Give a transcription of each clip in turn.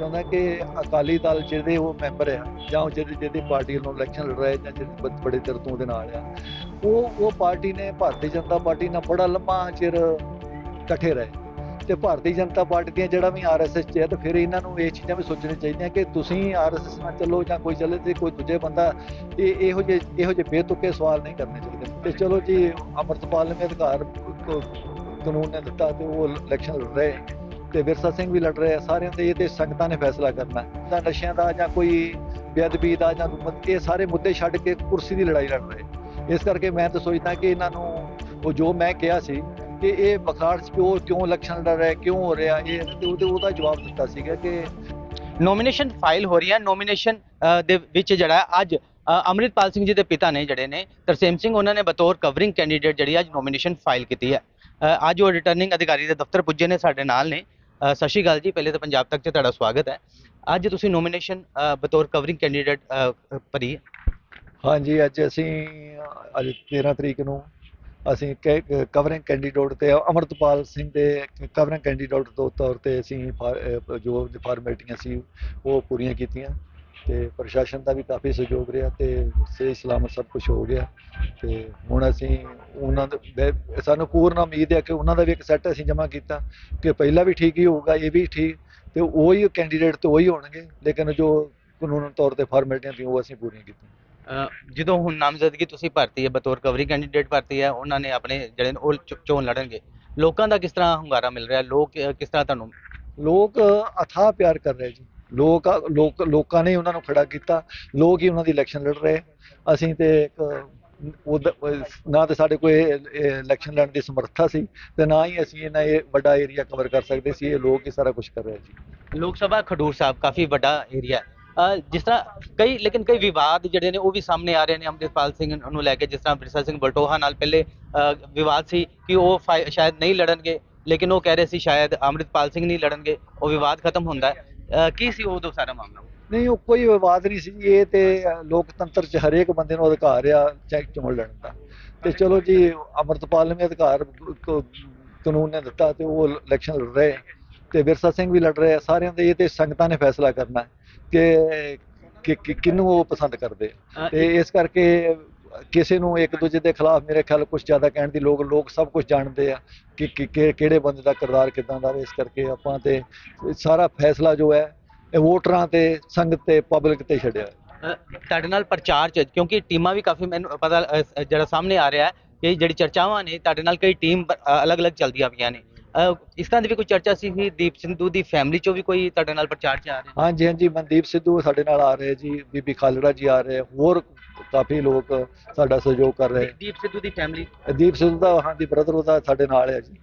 ਚਾਹੁੰਦਾ ਕਿ ਅਕਾਲੀ ਦਲ ਜਿਹਦੇ ਉਹ ਮੈਂਬਰ ਆ, ਜਾਂ ਉਹ ਜਿਹਦੇ ਜਿਹਦੀ ਪਾਰਟੀ ਵੱਲੋਂ ਇਲੈਕਸ਼ਨ ਲੜ ਰਹੇ ਜਾਂ ਜਿਹੜੇ ਬੜੇ ਚਿਰ ਤੋਂ ਉਹਦੇ ਨਾਲ ਆ, ਉਹ ਉਹ ਪਾਰਟੀ ਨੇ ਭਾਰਤੀ ਜਨਤਾ ਪਾਰਟੀ ਨਾਲ ਬੜਾ ਲੰਮਾ ਚਿਰ ਇਕੱਠੇ ਰਹੇ। ਤੇ ਭਾਰਤੀ ਜਨਤਾ ਪਾਰਟੀ ਦੀਆਂ ਜਿਹੜਾ ਵੀ ਆਰਐਸਐਸ ਚ ਹੈ ਤੇ ਫਿਰ ਇਹਨਾਂ ਨੂੰ ਇਹ ਚੀਜ਼ਾਂ ਵੀ ਸੋਚਣੀਆਂ ਚਾਹੀਦੀਆਂ ਕਿ ਤੁਸੀਂ ਆਰਐਸਐਸ ਨਾਲ ਚੱਲੋ ਜਾਂ ਕੋਈ ਚੱਲੇ ਤੇ ਕੋਈ ਦੂਜੇ ਬੰਦਾ, ਇਹ ਇਹੋ ਜਿਹੇ ਇਹੋ ਜਿਹੇ ਬੇਤੁਕੇ ਸਵਾਲ ਨਹੀਂ ਕਰਨੇ ਚਾਹੀਦੇ। ਤੇ ਚਲੋ ਜੀ, ਅਮਰਤਪਾਲ ਨੇ ਅਧਿਕਾਰ ਕਾਨੂੰਨ ਨੇ ਦਿੱਤਾ ਤੇ ਉਹ ਇਲੈਕਸ਼ਨ ਲੜ ਰਹੇ। ਤੇ ਵਿਰਸਾ ਸਿੰਘ ਵੀ ਲੜ ਰਹੇ ਆ ਸਾਰਿਆਂ ਦੇ ਇਹ ਤੇ ਸੰਗਤਾਂ ਨੇ ਫੈਸਲਾ ਕਰਨਾ। ਤਾਂ ਨਸ਼ਿਆਂ ਦਾ ਜਾਂ ਕੋਈ ਬੇਅਦਬੀ ਦਾ ਜਾਂ ਇਹ ਸਾਰੇ ਮੁੱਦੇ ਛੱਡ ਕੇ ਕੁਰਸੀ ਦੀ ਲੜਾਈ ਲੜ ਰਹੇ। ਇਸ ਕਰਕੇ ਮੈਂ ਤਾਂ ਸੋਚਦਾ ਕਿ ਇਹਨਾਂ ਨੂੰ ਉਹ ਜੋ ਮੈਂ ਕਿਹਾ ਸੀ ਕਿ ਇਹ ਬਖਾੜ ਕਿਉਂ ਕਿਉਂ ਇਲੈਕਸ਼ਨ ਲੜ ਰਿਹਾ ਕਿਉਂ ਹੋ ਰਿਹਾ ਇਹ ਤੇ ਉਹਦੇ ਉਹਦਾ ਜਵਾਬ ਦਿੱਤਾ ਸੀਗਾ ਕਿ ਨੋਮੀਨੇਸ਼ਨ ਫਾਈਲ ਹੋ ਰਹੀ ਹੈ। ਨੋਮੀਨੇਸ਼ਨ ਦੇ ਵਿੱਚ ਜਿਹੜਾ ਅੱਜ ਅ, ਅੰਮ੍ਰਿਤਪਾਲ ਸਿੰਘ ਜੀ ਦੇ ਪਿਤਾ ਨੇ ਜਿਹੜੇ ਨੇ ਤਰਸੇਮ ਸਿੰਘ ਉਹਨਾਂ ਨੇ ਬਤੌਰ ਕਵਰਿੰਗ ਕੈਂਡੀਡੇਟ ਜਿਹੜੀ ਅੱਜ ਨੋਮੀਨੇਸ਼ਨ ਫਾਈਲ ਕੀਤੀ ਹੈ। ਅੱਜ ਉਹ ਰਿਟਰਨਿੰਗ ਅਧਿਕਾਰੀ ਦੇ ਦਫ਼ਤਰ ਪੁੱਜੇ ਨੇ ਸਾਡੇ ਨਾਲ ਨੇ। ਸਤਿ ਸ਼੍ਰੀ ਅਕਾਲ ਜੀ। ਪਹਿਲੇ ਤਾਂ ਪੰਜਾਬ ਤੱਕ 'ਚ ਤੁਹਾਡਾ ਸਵਾਗਤ ਹੈ। ਅੱਜ ਤੁਸੀਂ ਨੋਮੀਨੇਸ਼ਨ ਬਤੌਰ ਕਵਰਿੰਗ ਕੈਂਡੀਡੇਟ ਭਰੀ ਹੈ। ਹਾਂਜੀ, ਅੱਜ ਅਸੀਂ ਅੱਜ 13 ਤਰੀਕ ਨੂੰ ਅਸੀਂ ਕਵਰਿੰਗ ਕੈਂਡੀਡੇਟ ਤੇ ਅਮਰਤਪਾਲ ਸਿੰਘ ਦੇ ਕਵਰਿੰਗ ਕੈਂਡੀਡੇਟ ਦੇ ਤੌਰ ਤੇ ਅਸੀਂ ਫਾਰ- ਜੋ ਫਾਰਮੈਲਿਟੀਆਂ ਸੀ, ਉਹ ਪੂਰੀਆਂ ਕੀਤੀਆਂ। ਤੇ ਪ੍ਰਸ਼ਾਸਨ ਦਾ ਵੀ ਕਾਫੀ ਸਹਿਯੋਗ ਰਿਹਾ ਤੇ ਸਹੀ ਸਲਾਮਤ ਸਭ ਕੁਝ ਹੋ ਗਿਆ। ਤੇ ਹੁਣ ਅਸੀਂ ਉਹਨਾਂ ਦੇ ਸਾਨੂੰ ਪੂਰਨ ਉਮੀਦ ਹੈ ਕਿ ਉਹਨਾਂ ਦਾ ਵੀ ਇੱਕ ਸੈੱਟ ਅਸੀਂ ਜਮ੍ਹਾਂ ਕੀਤਾ ਕਿ ਪਹਿਲਾਂ ਵੀ ਠੀਕ ਹੀ ਹੋਊਗਾ ਇਹ ਵੀ ਠੀਕ ਤੇ ਉਹੀ ਕੈਂਡੀਡੇਟ ਤੇ ਉਹੀ ਹੋਣਗੇ ਲੇਕਿਨ ਜੋ ਕਾਨੂੰਨ ਤੌਰ ਤੇ ਫਾਰਮੈਲਿਟੀਆਂ ਸੀ ਉਹ ਅਸੀਂ ਪੂਰੀਆਂ ਕੀਤੀਆਂ। ਜਦੋਂ ਹੁਣ ਨਾਮਜ਼ਦਗੀ ਤੁਸੀਂ ਭਰਤੀ ਹੈ ਬਤੌਰ ਕਵਰਿੰਗ ਕੈਂਡੀਡੇਟ ਭਰਤੀ ਹੈ ਉਹਨਾਂ ਨੇ ਆਪਣੇ ਜਿਹੜੇ ਉਹ ਚੋਣ ਲੜਨਗੇ। ਲੋਕਾਂ ਦਾ ਕਿਸ ਤਰ੍ਹਾਂ ਹੁੰਗਾਰਾ ਮਿਲ ਰਿਹਾ? ਲੋਕ ਕਿਸ ਤਰ੍ਹਾਂ ਤੁਹਾਨੂੰ ਲੋਕ ਅਥਾਹ ਪਿਆਰ ਕਰ ਰਹੇ ਜੀ। ਲੋਕ ਲੋਕ, ਲੋਕਾਂ ਨੇ ਉਹਨਾਂ ਨੂੰ ਖੜਾ ਕੀਤਾ। ਲੋਕ ਹੀ ਉਹਨਾਂ ਦੀ ਇਲੈਕਸ਼ਨ ਲੜ ਰਹੇ। ਅਸੀਂ ਤੇ ਇੱਕ ਨਾ ਤੇ ਸਾਡੇ ਕੋਲ ਇਲੈਕਸ਼ਨ ਲੜਨ ਦੀ ਸਮਰੱਥਾ ਸੀ ਤੇ ਨਾ ਹੀ ਅਸੀਂ ਇਹਨਾਂ ਇਹ ਵੱਡਾ ਏਰੀਆ ਕਵਰ ਕਰ ਸਕਦੇ ਸੀ। ਇਹ ਲੋਕ ਹੀ ਸਾਰਾ ਕੁਝ ਕਰ ਰਹੇ ਜੀ ਲੋਕ ਸਭਾ ਖਡੂਰ ਸਾਹਿਬ ਕਾਫੀ ਵੱਡਾ ਏਰੀਆ ਜਿਸ ਤਰ੍ਹਾਂ ਕਈ, ਲੇਕਿਨ ਕਈ ਵਿਵਾਦ ਜਿਹੜੇ ਨੇ ਉਹ ਵੀ ਸਾਹਮਣੇ ਆ ਰਹੇ ਨੇ। ਅੰਮ੍ਰਿਤਪਾਲ ਸਿੰਘ ਨੂੰ ਲੈ ਕੇ ਜਿਸ ਤਰ੍ਹਾਂ ਬਿਰਸਾ ਸਿੰਘ ਬਲਟੋਹਾ ਨਾਲ ਪਹਿਲੇ ਵਿਵਾਦ ਸੀ ਕਿ ਉਹ ਫਾਈ- ਸ਼ਾਇਦ ਨਹੀਂ ਲੜਨਗੇ। ਲੇਕਿਨ ਉਹ ਕਹਿ ਰਹੇ ਸੀ ਸ਼ਾਇਦ ਅੰਮ੍ਰਿਤਪਾਲ ਸਿੰਘ ਨਹੀਂ ਲੜਨਗੇ। ਉਹ ਵਿਵਾਦ ਖਤਮ ਹੁੰਦਾ ਹੈ। ਕੀ ਸੀ ਉਦੋਂ ਸਾਰਾ ਮਾਮਲਾ? ਨਹੀਂ ਉਹ ਕੋਈ ਵਿਵਾਦ ਨਹੀਂ ਸੀ। ਇਹ ਤੇ ਲੋਕਤੰਤਰ 'ਚ ਹਰੇਕ ਬੰਦੇ ਨੂੰ ਅਧਿਕਾਰ ਆ ਚੈੱਕ ਚੋਣ ਲੜਨ ਦਾ। ਤੇ ਚਲੋ ਜੀ ਅਮਰਤਪਾਲ ਨੇ ਵੀ ਅਧਿਕਾਰ ਕ- ਕਾਨੂੰਨ ਨੇ ਦਿੱਤਾ ਤੇ ਉਹ ਇਲੈਕਸ਼ਨ ਲੜ ਰਹੇ। ਤੇ ਵਿਰਸਾ ਸਿੰਘ ਵੀ ਲੜ ਰਹੇ ਆ। ਸਾਰਿਆਂ ਦੇ ਇਹ ਤੇ ਸੰਗਤਾਂ ਨੇ ਫੈਸਲਾ ਕਰਨਾ ਕਿ ਕਿ ਕਿ- ਕਿਹਨੂੰ ਉਹ ਪਸੰਦ ਕਰਦੇ ਆ। ਤੇ ਇਸ ਕਰਕੇ ਕਿਸੇ ਨੂੰ ਇੱਕ ਦੂਜੇ ਦੇ ਖਿਲਾਫ ਮੇਰੇ ਖਿਆਲ ਕੁਝ ਜ਼ਿਆਦਾ ਕਹਿਣ ਦੀ ਲੋਕ ਲੋਕ ਸਭ ਕੁਝ ਜਾਣਦੇ ਆ ਕਿ ਕਿਹੜੇ ਬੰਦੇ ਦਾ ਕਿਰਦਾਰ ਕਿਦਾਂ ਦਾ ਵਾ, ਇਸ ਕਰਕੇ ਆਪਾਂ ਤੇ ਸਾਰਾ ਫੈਸਲਾ ਜੋ ਹੈ ਇਹ ਵੋਟਰਾਂ ਤੇ ਸੰਗਤ ਤੇ ਪਬਲਿਕ ਤੇ ਛੱਡਿਆ ਤੁਹਾਡੇ ਨਾਲ ਪ੍ਰਚਾਰ ਚ ਕਿਉਂਕਿ ਟੀਮਾਂ ਵੀ ਕਾਫੀ ਮੈਨੂੰ ਪਤਾ ਜਿਹੜਾ ਸਾਹਮਣੇ ਆ ਰਿਹਾ ਹੈ ਕਿ ਜਿਹੜੀ ਚਰਚਾਵਾਂ ਨੇ ਤੁਹਾਡੇ ਨਾਲ ਕਈ ਟੀਮ ਅਲੱਗ-ਅਲੱਗ ਚੱਲਦੀਆਂ ਪਈਆਂ ਨੇ। ਇਸ ਤਰ੍ਹਾਂ ਦੀ ਵੀ ਕੋਈ ਚਰਚਾ ਸੀ ਕਿ ਦੀਪ ਸਿੰਧੂ ਦੀ ਫੈਮਿਲੀ ਚੋਂ ਵੀ ਕੋਈ ਤੁਹਾਡੇ ਨਾਲ ਪ੍ਰਚਾਰ ਚ ਆ ਰਿਹਾ? ਹਾਂਜੀ ਹਾਂਜੀ ਮਨਦੀਪ ਸਿੱਧੂ ਸਾਡੇ ਨਾਲ ਆ ਰਹੇ ਜੀ ਬੀਬੀ ਖਾਲੜਾ ਜੀ ਆ ਰਹੇ ਹੋਰ ਕਾਫੀ ਲੋਕ ਸਾਡਾ ਸਹਿਯੋਗ ਕਰ ਰਹੇ। ਦੀਪ ਸਿੱਧੂ ਦੀ ਫੈਮਿਲੀ ਦੀਪ ਸਿੱਧੂ ਦਾ ਹਾਂਜੀ ਬ੍ਰਦਰ ਉਹਦਾ ਸਾਡੇ ਨਾਲ ਹੈ ਜੀ।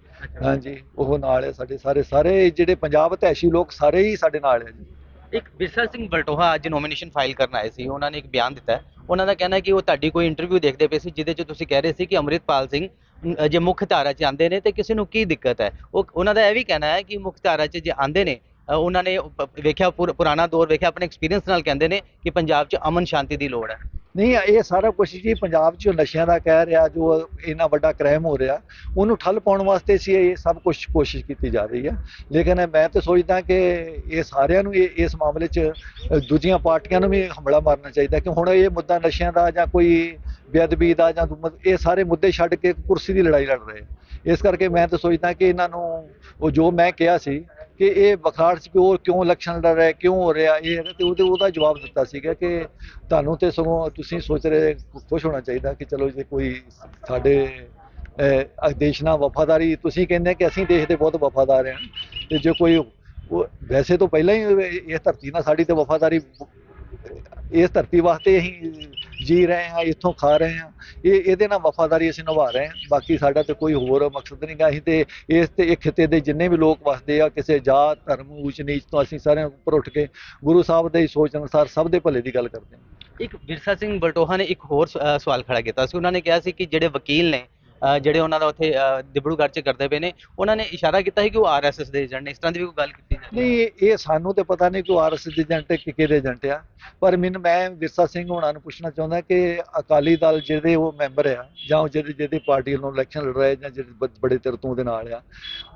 ਹਾਂਜੀ ਉਹ ਨਾਲ ਹੈ ਸਾਡੇ ਸਾਰੇ ਸਾਰੇ ਜਿਹੜੇ ਪੰਜਾਬ ਤੈਸ਼ੀ ਲੋਕ ਸਾਰੇ ਹੀ ਸਾਡੇ ਨਾਲ ਹੈ ਜੀ। ਇੱਕ ਬਿਰਸਾ ਸਿੰਘ ਬਲਟੋਹਾ ਅੱਜ ਨੋਮੀਨੇਸ਼ਨ ਫਾਈਲ ਕਰਨ ਆਏ ਸੀ ਉਹਨਾਂ ਨੇ ਇੱਕ ਬਿਆਨ ਦਿੱਤਾ ਉਹਨਾਂ ਦਾ ਕਹਿਣਾ ਹੈ ਕਿ ਉਹ ਤੁਹਾਡੀ ਕੋਈ ਇੰਟਰਵਿਊ ਦੇਖਦੇ ਪਏ ਸੀ ਜਿਹਦੇ 'ਚ ਤੁਸੀਂ ਕਹਿ ਰਹੇ ਸੀ ਕਿ ਅੰਮ੍ਰਿਤਪਾਲ ਸਿੰਘ ਜੇ ਮੁੱਖ ਧਾਰਾ 'ਚ ਆਉਂਦੇ ਨੇ ਤੇ ਕਿਸੇ ਨੂੰ ਕੀ ਦਿੱਕਤ ਹੈ? ਉਹ, ਉਹਨਾਂ ਦਾ ਇਹ ਵੀ ਕਹਿਣਾ ਹੈ ਕਿ ਮੁੱਖ ਧਾਰਾ 'ਚ ਜੇ ਆਉਂਦੇ ਨੇ ਉਹਨਾਂ ਨੇ ਵੇਖਿਆ ਪੁਰ- ਪੁਰਾਣਾ ਦੌਰ ਵੇਖਿਆ, ਆਪਣੇ ਐਕਸਪੀਰੀਅੰਸ ਨਾਲ ਕਹਿੰਦੇ ਨੇ ਕਿ ਪੰਜਾਬ 'ਚ ਅਮਨ ਸ਼ਾਂਤੀ ਦੀ ਲੋੜ ਹੈ। ਨਹੀਂ, ਇਹ ਸਾਰਾ ਕੁਝ ਜੀ ਪੰਜਾਬ 'ਚ ਨਸ਼ਿਆਂ ਦਾ ਕਹਿ ਰਿਹਾ, ਜੋ ਇੰਨਾ ਵੱਡਾ ਕ੍ਰਾਈਮ ਹੋ ਰਿਹਾ, ਉਹਨੂੰ ਠੱਲ ਪਾਉਣ ਵਾਸਤੇ ਸੀ ਇਹ ਸਭ ਕੁਝ ਕੋਸ਼ਿਸ਼ ਕੀਤੀ ਜਾ ਰਹੀ ਹੈ। ਲੇਕਿਨ ਮੈਂ ਤਾਂ ਸੋਚਦਾ ਕਿ ਇਹ ਸਾਰਿਆਂ ਨੂੰ ਇਹ, ਇਸ ਮਾਮਲੇ 'ਚ ਦੂਜੀਆਂ ਪਾਰਟੀਆਂ ਨੂੰ ਵੀ ਹਮਲਾ ਮਾਰਨਾ ਚਾਹੀਦਾ, ਕਿ ਹੁਣ ਇਹ ਮੁੱਦਾ ਨਸ਼ਿਆਂ ਦਾ ਜਾਂ ਕੋਈ ਬੇਅਦਬੀ ਦਾ ਜਾਂ ਇਹ ਸਾਰੇ ਮੁੱਦੇ ਛੱਡ ਕੇ ਕੁਰਸੀ ਦੀ ਲੜਾਈ ਲੜ ਰਹੇ ਇਸ ਕਰਕੇ ਮੈਂ ਤਾਂ ਸੋਚਦਾ ਕਿ ਇਹਨਾਂ ਨੂੰ ਉਹ ਜੋ ਮੈਂ ਕਿਹਾ ਸੀ ਕਿ ਇਹ ਬਖਾੜ ਚ ਉਹ ਕਿਉਂ ਇਲੈਕਸ਼ਨ ਲੜ ਰਿਹਾ, ਕਿਉਂ ਹੋ ਰਿਹਾ, ਇਹ ਤੇ ਉਹਦੇ ਉਹਦਾ ਜਵਾਬ ਦਿੱਤਾ ਸੀਗਾ ਕਿ ਤੁਹਾਨੂੰ ਤੇ ਸਗੋਂ ਤੁਸੀਂ ਸੋਚ ਰਹੇ ਖੁਸ਼ ਹੋਣਾ ਚਾਹੀਦਾ ਕਿ ਚਲੋ ਜੇ ਕੋਈ ਸਾਡੇ ਦੇਸ਼ ਨਾਲ ਵਫਾਦਾਰੀ, ਤੁਸੀਂ ਕਹਿੰਦੇ ਕਿ ਅਸੀਂ ਦੇਸ਼ ਦੇ ਬਹੁਤ ਵਫਾਦਾਰ ਹਾਂ ਤੇ ਜੇ ਕੋਈ ਵੈਸੇ ਤੋਂ ਪਹਿਲਾਂ ਹੀ ਇਹ ਧਰਤੀ ਨਾਲ ਸਾਡੀ ਤੇ ਵਫਾਦਾਰੀ, ਇਸ ਧਰਤੀ ਵਾਸਤੇ ਅਸੀਂ ਜੀ ਰਹੇ ਹਾਂ, ਇੱਥੋਂ ਖਾ ਰਹੇ ਹਾਂ। ਇਹ, ਇਹਦੇ ਨਾਲ ਵਫਾਦਾਰੀ ਅਸੀਂ ਨਿਭਾ ਰਹੇ ਹਾਂ। ਬਾਕੀ ਸਾਡਾ ਤੇ ਕੋਈ ਹੋਰ ਮਕਸਦ ਨਹੀਂ ਗਾ। ਅਸੀਂ ਤੇ ਇਸ ਤੇ ਇਹ ਖਿੱਤੇ ਦੇ ਜਿੰਨੇ ਵੀ ਲੋਕ ਵਸਦੇ ਆ, ਕਿਸੇ ਜਾਤ, ਧਰਮ, ਊਚ ਨੀਚ ਤੋਂ ਅਸੀਂ ਸਾਰਿਆਂ ਉੱਪਰ ਉੱਠ ਕੇ ਗੁਰੂ ਸਾਹਿਬ ਦੇ ਸੋਚ ਅਨੁਸਾਰ ਸਭ ਦੇ ਭਲੇ ਦੀ ਗੱਲ ਕਰਦੇ ਹਾਂ। ਇੱਕ ਵਿਰਸਾ ਸਿੰਘ ਬਲਟੋਹਾ ਨੇ ਇੱਕ ਹੋਰ ਸ- ਸਵਾਲ ਖੜਾ ਕੀਤਾ ਸੀ। ਉਹਨਾਂ ਨੇ ਕਿਹਾ ਸੀ ਕਿ ਜਿਹੜੇ ਵਕੀਲ ਨੇ ਜਿਹੜੇ ਉਹਨਾਂ ਦਾ ਉੱਥੇ ਅ, ਦਿਬੜੂਗੜ੍ਹ 'ਚ ਕਰਦੇ ਪਏ ਨੇ ਉਹਨਾਂ ਨੇ ਇਸ਼ਾਰਾ ਕੀਤਾ ਸੀ ਕਿ ਉਹ ਆਰਐਸਐਸ ਦੇ ਏਜੰਟ ਨੇ ਇਸ ਤਰ੍ਹਾਂ ਦੀ ਵੀ ਕੋਈ ਗੱਲ ਕੀਤੀ ਜਾਂਦੀ ਨਹੀਂ ਇਹ ਸਾਨੂੰ ਤੇ ਪਤਾ ਨਹੀਂ ਕਿ ਉਹ ਆਰਐਸਐਸ ਦੇ ਏਜੰਟ ਹੈ ਕਿ ਕਿਹਦੇ ਏਜੰਟ ਆ ਪਰ ਮੈਨੂੰ ਮੈਂ ਵਿਰਸਾ ਸਿੰਘ ਹੋਣਾ ਨੂੰ ਪੁੱਛਣਾ ਚਾਹੁੰਦਾ ਕਿ ਅਕਾਲੀ ਦਲ ਜਿਹਦੇ ਉਹ ਮੈਂਬਰ ਆ ਜਾਂ ਉਹ ਜਿਹਦੇ ਜਿਹਦੀ ਪਾਰਟੀ ਵੱਲੋਂ ਇਲੈਕਸ਼ਨ ਲੜ ਰਹੇ ਜਾਂ ਜਿਹੜੇ ਬੜੇ ਚਿਰ ਤੋਂ ਦੇ ਨਾਲ ਆ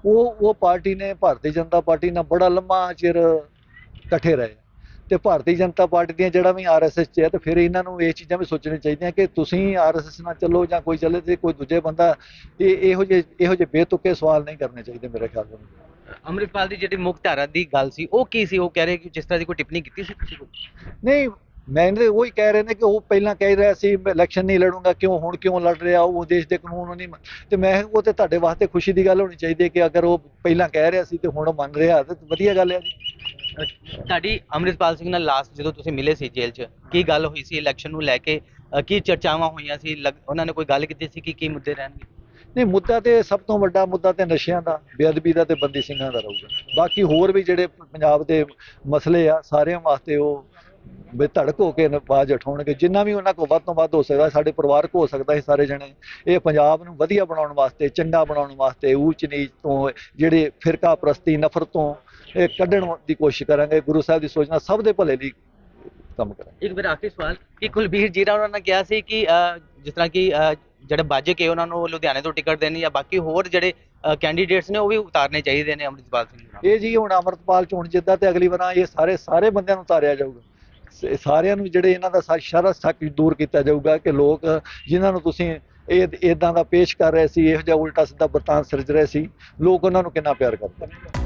ਉਹ ਉਹ ਪਾਰਟੀ ਨੇ ਭਾਰਤੀ ਜਨਤਾ ਪਾਰਟੀ ਨਾਲ ਬੜਾ ਲੰਮਾ ਚਿਰ ਇਕੱਠੇ ਰਹੇ ਤੇ ਭਾਰਤੀ ਜਨਤਾ ਪਾਰਟੀ ਦੀਆਂ ਜਿਹੜਾ ਵੀ ਆਰਐਸਐਸ ਚ ਹੈ ਤੇ ਫਿਰ ਇਹਨਾਂ ਨੂੰ ਇਹ ਚੀਜ਼ਾਂ ਵੀ ਸੋਚਣੀਆਂ ਚਾਹੀਦੀਆਂ ਕਿ ਤੁਸੀਂ ਆਰਐਸਐਸ ਨਾਲ ਚੱਲੋ ਜਾਂ ਕੋਈ ਚੱਲੇ ਤੇ ਕੋਈ ਦੂਜੇ ਬੰਦਾ ਇਹ ਇਹੋ ਜਿਹੇ ਇਹੋ ਜਿਹੇ ਬੇਤੁਕੇ ਸਵਾਲ ਨਹੀਂ ਕਰਨੇ ਚਾਹੀਦੇ ਮੇਰੇ ਖਿਆਲ ਨਾਲ। ਅੰਮ੍ਰਿਤਪਾਲ ਦੀ ਜਿਹੜੀ ਮੁੱਖ ਧਾਰਾ ਦੀ ਗੱਲ ਸੀ ਉਹ ਕੀ ਸੀ? ਉਹ ਕਹਿ ਰਹੇ ਕਿ ਜਿਸ ਤਰ੍ਹਾਂ ਦੀ ਕੋਈ ਟਿੱਪਣੀ ਕੀਤੀ ਸੀ ਕਿਸੇ ਕੋਲ ਨਹੀਂ ਮੈਂ ਇਹਦੇ ਉਹੀ ਕਹਿ ਰਹੇ ਨੇ ਕਿ ਉਹ ਪਹਿਲਾਂ ਕਹਿ ਰਿਹਾ ਸੀ ਮੈਂ ਇਲੈਕਸ਼ਨ ਨਹੀਂ ਲੜੂੰਗਾ ਕਿਉਂ ਹੁਣ ਕਿਉਂ ਲੜ ਰਿਹਾ ਉਹ ਦੇਸ਼ ਦੇ ਕਾਨੂੰਨ ਨਹੀਂ ਤੇ ਮੈਂ ਉਹ ਤੇ ਤੁਹਾਡੇ ਵਾਸਤੇ ਖੁਸ਼ੀ ਦੀ ਗੱਲ ਹੋਣੀ ਚਾਹੀਦੀ ਹੈ ਕਿ ਅਗਰ ਉਹ ਪਹਿਲਾਂ ਕਹਿ ਰਿਹਾ ਸੀ ਤੇ ਹੁਣ ਮੰਨ ਰਿਹਾ ਤੇ ਵਧੀਆ ਗੱਲ ਹੈ ਜੀ। ਤੁਹਾਡੀ ਅੰਮ੍ਰਿਤਪਾਲ ਸਿੰਘ ਨਾਲ ਲਾਸਟ ਜਦੋਂ ਤੁਸੀਂ ਮਿਲੇ ਸੀ ਜੇਲ੍ਹ 'ਚ ਕੀ ਗੱਲ ਹੋਈ ਸੀ ਇਲੈਕਸ਼ਨ ਨੂੰ ਲੈ ਕੇ? ਅ, ਕੀ ਚਰਚਾਵਾਂ ਹੋਈਆਂ ਸੀ? ਲੱਗ- ਉਹਨਾਂ ਨੇ ਕੋਈ ਗੱਲ ਕੀਤੀ ਸੀ ਕਿ ਕੀ ਮੁੱਦੇ ਰਹਿਣਗੇ? ਨਹੀਂ ਮੁੱਦਾ ਤੇ ਸਭ ਤੋਂ ਵੱਡਾ ਮੁੱਦਾ ਤੇ ਨਸ਼ਿਆਂ ਦਾ ਬੇਅਦਬੀ ਦਾ ਤੇ ਬੰਦੀ ਸਿੰਘਾਂ ਦਾ ਰਹੂਗਾ। ਬਾਕੀ ਹੋਰ ਵੀ ਜਿਹੜੇ ਪੰਜਾਬ ਦੇ ਮਸਲੇ ਆ ਸਾਰਿਆਂ ਵਾਸਤੇ ਉਹ ਬੇਧੜਕ ਹੋ ਕੇ ਆਵਾਜ਼ ਉਠਾਉਣਗੇ। ਜਿੰਨਾ ਵੀ ਉਹਨਾਂ ਕੋਲ ਵੱਧ ਤੋਂ ਵੱਧ ਹੋ ਸਕਦਾ ਸਾਡੇ ਪਰਿਵਾਰਕ ਹੋ ਸਕਦਾ ਇਹ ਸਾਰੇ ਜਣੇ। ਇਹ ਪੰਜਾਬ ਨੂੰ ਵਧੀਆ ਬਣਾਉਣ ਵਾਸਤੇ ਚੰਗਾ ਬਣਾਉਣ ਵਾਸਤੇ ਊਚ ਨੀਚ ਤੋਂ ਜਿਹੜੇ ਫਿਰਕਾ ਪ੍ਰਸਤੀ ਨਫ਼ਰਤ ਤੋਂ ਇਹ ਕੱਢਣ ਦੀ ਕੋਸ਼ਿਸ਼ ਕਰਾਂਗੇ ਗੁਰੂ ਸਾਹਿਬ ਦੀ ਸੋਚਣਾ ਸਭ ਦੇ ਭਲੇ ਲਈ ਕੰਮ ਕਰਾਂਗੇ। ਇੱਕ ਮੇਰਾ ਆਖਰੀ ਸਵਾਲ ਕਿ ਕੁਲਬੀਰ ਜੀਰਾ ਉਹਨਾਂ ਨੇ ਕਿਹਾ ਸੀ ਕਿ ਜਿਸ ਤਰ੍ਹਾਂ ਕਿ ਜਿਹੜੇ ਬਾਜੇ ਕੇ ਉਹਨਾਂ ਨੂੰ ਲੁਧਿਆਣੇ ਤੋਂ ਟਿਕਟ ਦੇਣੀ ਜਾਂ ਬਾਕੀ ਹੋਰ ਜਿਹੜੇ ਕੈਂਡੀਡੇਟਸ ਨੇ ਉਹ ਵੀ ਉਤਾਰਨੇ ਚਾਹੀਦੇ ਨੇ ਅੰਮ੍ਰਿਤਪਾਲ ਸਿੰਘ ਇਹ ਜੀ ਹੁਣ ਅਮਰਤਪਾਲ ਚੋਣ ਜਿੱਦਾਂ ਤੇ ਅਗਲੀ ਵਾਰ ਇਹ ਸਾਰੇ ਸਾਰੇ ਬੰਦਿਆਂ ਨੂੰ ਉਤਾਰਿਆ ਜਾਊਗਾ। ਸਾਰਿਆਂ ਨੂੰ ਜਿਹੜੇ ਇਹਨਾਂ ਦਾ ਸਾਰਾ ਸ਼ੱਕ ਦੂਰ ਕੀਤਾ ਜਾਊਗਾ ਕਿ ਲੋਕ ਜਿਨ੍ਹਾਂ ਨੂੰ ਤੁਸੀਂ ਇਹ ਇਦਾਂ ਦਾ ਪੇਸ਼ ਕਰ ਰਹੇ ਸੀ ਇਹੋ ਜਿਹਾ ਉਲਟਾ ਸਿੱਧਾ ਵਰਤਾਨ ਸਿਰਜ ਰਹੇ ਸੀ ਲੋਕ ਉਹਨਾਂ ਨੂੰ ਕਿੰਨਾ ਪਿਆਰ ਕਰਦੇ ਨੇ।